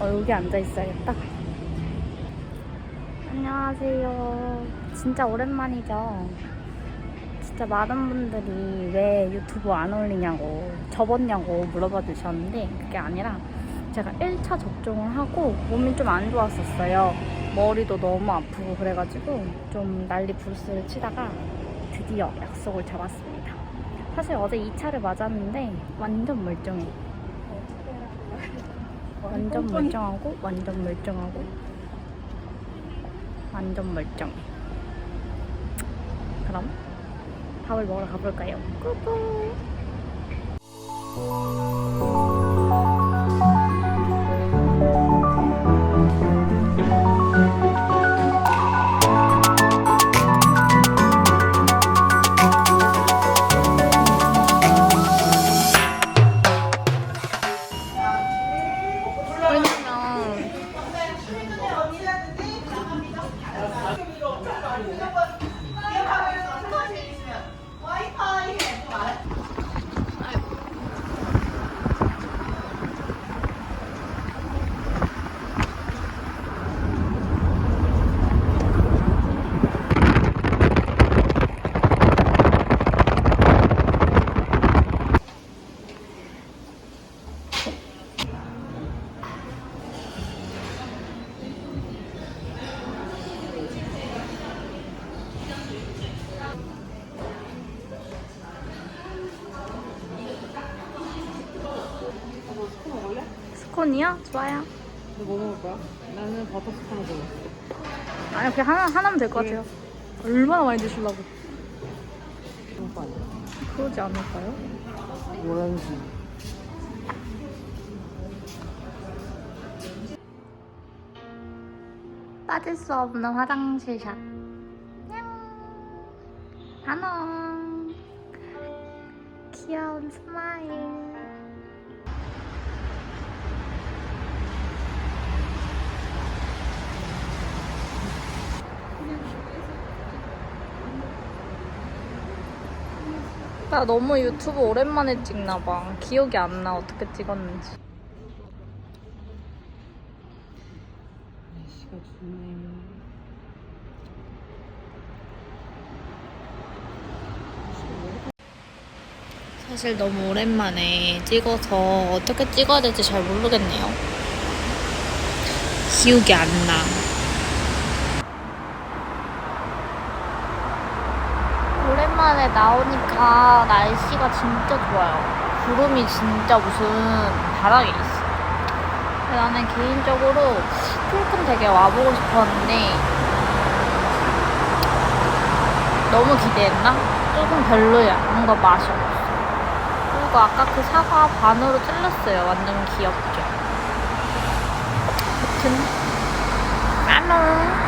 어, 여기 앉아 있어야겠다. 안녕하세요. 진짜 오랜만이죠. 진짜 많은 분들이 왜 유튜브 안 올리냐고, 접었냐고 물어봐 주셨는데, 그게 아니라 제가 1차 접종을 하고 몸이 좀 안 좋았었어요. 머리도 너무 아프고 그래가지고 좀 난리 부르스를 치다가 드디어 약속을 잡았습니다. 사실 어제 2차를 맞았는데 완전 멀쩡해. 완전 멀쩡하고 완전 멀쩡하고 완전 멀쩡해. 그럼 밥을 먹으러 가볼까요? 꾸꾸. 스콘이요? 좋아요. 너뭐 먹을 거야? 나는 버터 스콘을 먹어. 아니 그냥 하나 하나면 될 것 같아요. 얼마나 많이 드시려고? 그런 거 아니야? 그러지 않을까요? 뭐라는지. 빠질 수 없는 화장실 샷. 냥. 한원. 귀여운 스마일. 나 너무 유튜브 오랜만에 찍나 봐. 기억이 안 나 어떻게 찍었는지. 날씨가 좋네. 사실 너무 오랜만에 찍어서 어떻게 찍어야 될지 잘 모르겠네요. 기억이 안 나. 오랜만에 나오니까 날씨가 진짜 좋아요. 구름이 진짜 무슨 바닥에 있어. 나는 개인적으로 풀큰 되게 와보고 싶었는데 너무 기대했나? 조금 별로야. 뭔가 맛이 없어. 그리고 아까 그 사과 반으로 잘랐어요. 완전 귀엽죠. 아무튼, 안녕.